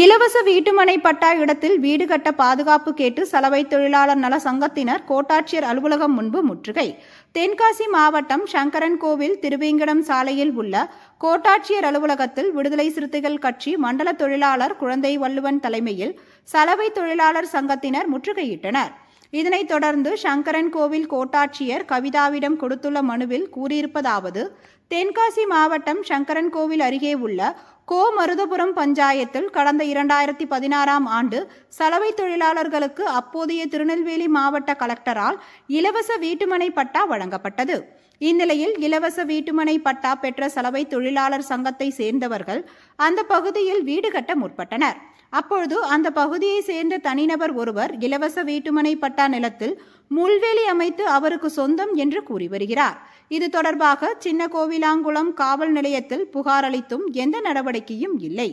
இலவச வீட்டுமனை பட்டா இடத்தில் வீடு கட்ட பாதுகாப்பு கேட்டு சலவை தொழிலாளர் நல சங்கத்தினர் கோட்டாட்சியர் அலுவலகம் முன்பு முற்றுகை. தென்காசி மாவட்டம் சங்கரன் கோவில் திருவேங்கடம் சாலையில் உள்ள கோட்டாட்சியர் அலுவலகத்தில் விடுதலை சிறுத்தைகள் கட்சி மண்டல தொழிலாளர் குழந்தை வள்ளுவன் தலைமையில் சலவை தொழிலாளர் சங்கத்தினர் முற்றுகையிட்டனர். இதனைத் தொடர்ந்து சங்கரன் கோவில் கோட்டாட்சியர் கவிதாவிடம் கொடுத்துள்ள மனுவில் கூறியிருப்பதாவது தென்காசி மாவட்டம் சங்கரன் கோவில் அருகே உள்ள கோ மருதபுரம் பஞ்சாயத்தில் கடந்த இரண்டாயிரத்தி பதினாறாம் ஆண்டு சலவை தொழிலாளர்களுக்கு அப்போதைய திருநெல்வேலி மாவட்ட கலெக்டரால் இலவச வீட்டுமனை பட்டா வழங்கப்பட்டது. இந்நிலையில் இலவச வீட்டுமனை பட்டா பெற்ற சலவை தொழிலாளர் சங்கத்தை சேர்ந்தவர்கள் அந்த பகுதியில் வீடு கட்ட முற்பட்டனர். அப்பொழுது அந்த பகுதியை சேர்ந்த தனிநபர் ஒருவர் இலவச வீட்டுமனை பட்டா நிலத்தில் முள்வேலி அமைத்து அவருக்கு சொந்தம் என்று கூறி வருகிறார். இது தொடர்பாக சின்ன கோவிலாங்குளம் காவல் நிலையத்தில் புகார் அளித்தும் எந்த நடவடிக்கையும் இல்லை.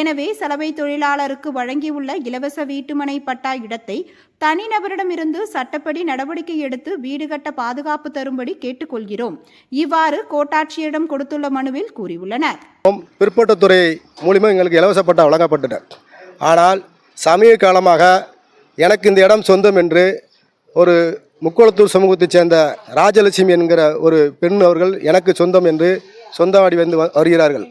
எனவே சலவை தொழிலாளருக்கு வழங்கியுள்ள இலவச வீட்டுமனை பட்டா இடத்தை தனிநபரிடமிருந்து சட்டப்படி நடவடிக்கை எடுத்து வீடு கட்ட பாதுகாப்பு தரும்படி கேட்டுக்கொள்கிறோம். இவ்வாறு கோட்டாட்சியரிடம் கொடுத்துள்ள மனுவில் கூறியுள்ளனர். பிற்பட்டத்துறை மூலிமா எங்களுக்கு இலவச பட்டா வழங்கப்பட்டன ஆனால் சமீப காலமாக எனக்கு இந்த இடம் சொந்தம் என்று ஒரு முக்கோளத்தூர் சமூகத்தைச் சேர்ந்த ராஜலட்சுமி என்கிற ஒரு பெண் அவர்கள் எனக்கு சொந்தம் என்று சொந்தமாடி வந்து வ- வருகிறார்கள்.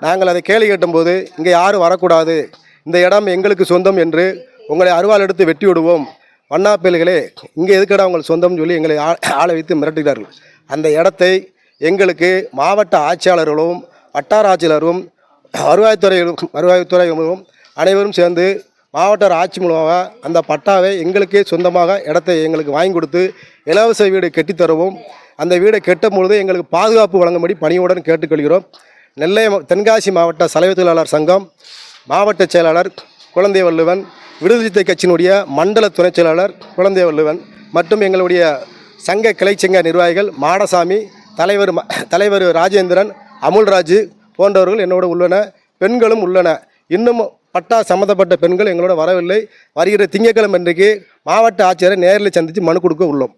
நாங்கள் அதை கேள்வி கேட்டும்போது இங்கே யாரும் வரக்கூடாது. இந்த இடம் எங்களுக்கு சொந்தம் என்று உங்களை அருவாள் எடுத்து வெட்டி விடுவோம். வண்ணாப்பேல்களே இங்கே எதுக்கடா உங்கள் சொந்தம்னு சொல்லி எங்களை ஆ- ஆளை வைத்து மிரட்டுகிறார்கள். அந்த இடத்தை எங்களுக்கு மாவட்ட ஆட்சியாளர்களும் வட்டார ஆட்சியாளரும் வருவாய்த்துறை வருவாய்த்துறையும் அனைவரும் சேர்ந்து மாவட்ட ஆட்சி மூலமாக அந்த பட்டாவை எங்களுக்கே சொந்தமாக இடத்தை எங்களுக்கு வாங்கி கொடுத்து இலவச வீடு கட்டித்தரவும் அந்த வீடை கெட்டும் பொழுது எங்களுக்கு பாதுகாப்பு வழங்கும்படி பணியுடன் கேட்டுக்கொள்கிறோம். நெல்லை தென்காசி மாவட்ட சலவை தொழிலாளர் சங்கம் மாவட்ட செயலாளர் குழந்தை வள்ளுவன் விடுதலை கட்சியினுடைய மண்டல துணைச் செயலாளர் குழந்தை வள்ளுவன் மற்றும் எங்களுடைய சங்க கிளைச்சங்க நிர்வாகிகள் மாடசாமி தலைவர் தலைவர் ராஜேந்திரன் அமுல்ராஜு போன்றவர்கள் என்னோட உள்ளன. பெண்களும் உள்ளன. இன்னும் பட்டா சம்மந்தப்பட்ட பெண்கள் எங்களோட வரவில்லை. வருகிற திங்கட்கிழமை அன்றைக்கு மாவட்ட ஆட்சியரை நேரில் சந்தித்து மனு கொடுக்க உள்ளோம்.